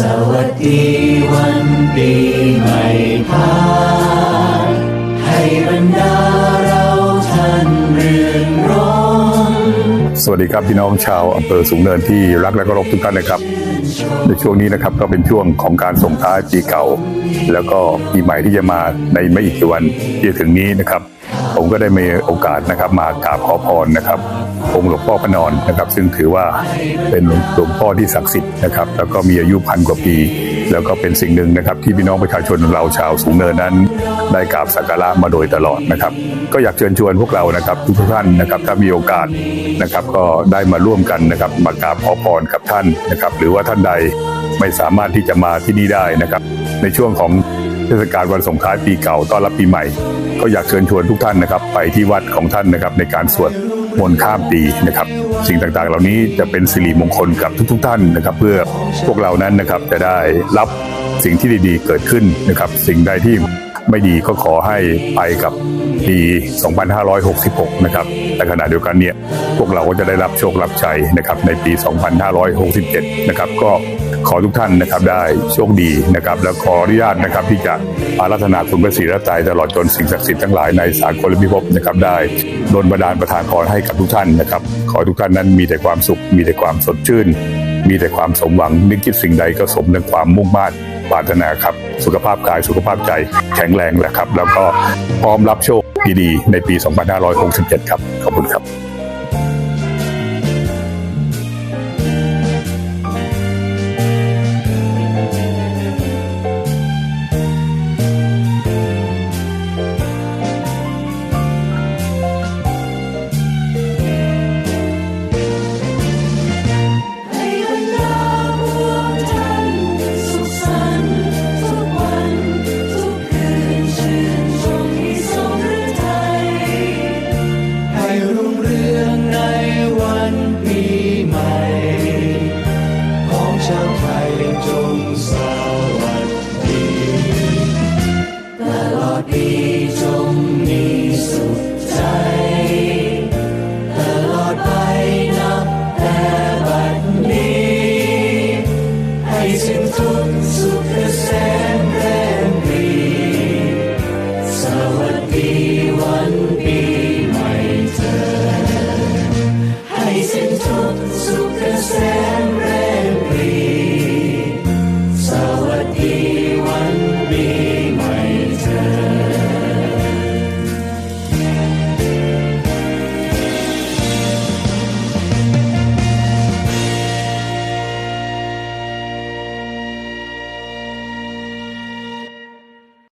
สวัสดีวันปีใหม่พา สวัสดีครับพี่น้องชาวอำเภอสูงเนินที่รักและเคารพทุกท่านนะครับ ในช่วงนี้นะครับก็เป็นช่วงของการส่งท้ายปีเก่า แล้วก็ปีใหม่ที่จะมาในไม่อีกกี่วันที่จะถึงนี้นะครับ ผมก็ได้มีโอกาสนะครับมากราบขอพรนะครับองค์หลวงพ่อพระนอนนะครับ ซึ่งถือว่าเป็นหลวงพ่อที่ศักดิ์สิทธิ์นะครับ แล้วก็มีอายุพันกว่าปี แล้วก็เป็นสิ่งหนึ่งนะครับที่พี่น้องประชาชนเราชาวสูงเนินนั้น ได้กราบสักการะมาโดยตลอดนะครับ ก็อยากเชิญชวนพวกเรานะครับทุกท่านนะครับถ้ามีโอกาสนะครับก็ได้มาร่วมกันนะครับมากราบขอพรกับท่านนะครับ หรือว่าท่านใดไม่สามารถที่จะมาที่นี่ได้นะครับ ในช่วงของเทศกาลวันส่งท้ายปีเก่าต้อนรับปีใหม่ ก็อยากเชิญชวนทุกท่านนะครับ ไปที่วัดของท่านนะครับในการสวดมนต์ข้ามปีนะครับ สิ่งต่างๆ เหล่านี้จะเป็นสิริมงคลกับทุก ๆ ท่านนะครับ เพื่อพวกเรานั้นนะครับจะได้รับสิ่งที่ดีๆ เกิดขึ้นนะครับ สิ่งใดที่ไม่ดีก็ขอให้ไปกับ ปี 2566 นะครับแต่ขณะเดียวกันเนี่ยพวกเราก็จะได้รับโชครับชัยนะครับในปี 2567 นะครับก็ขอทุกท่านนะครับได้โชคดีนะครับแล้วขออนุญาตนะครับที่จะอารัธนาคุณพระศรีรัตน์ตลอดจนสิ่งศักดิ์สิทธิ์ทั้งหลายในสากลพิภพนะครับได้โดนบันดาลประทานพรให้กับทุกท่านนะครับ ขอทุกท่านนั้นมีแต่ความสุข มีแต่ความสดชื่น มีแต่ความสมหวังนึกคิดสิ่งใดก็สมดังความมุ่งมั่นปรารถนาครับ สุขภาพกายสุขภาพใจแข็งแรงแหละครับ แล้วก็พร้อมรับโชค ดีๆในปี 2567 ครับ ขอบคุณครับ ช้างไทยจงสวัสดีตลอดปจงมีสุขใจตลอดไปนัแต่บัดนี้ให้สิ้นทุกสุขเสนแรงดีสวัสดีวันปี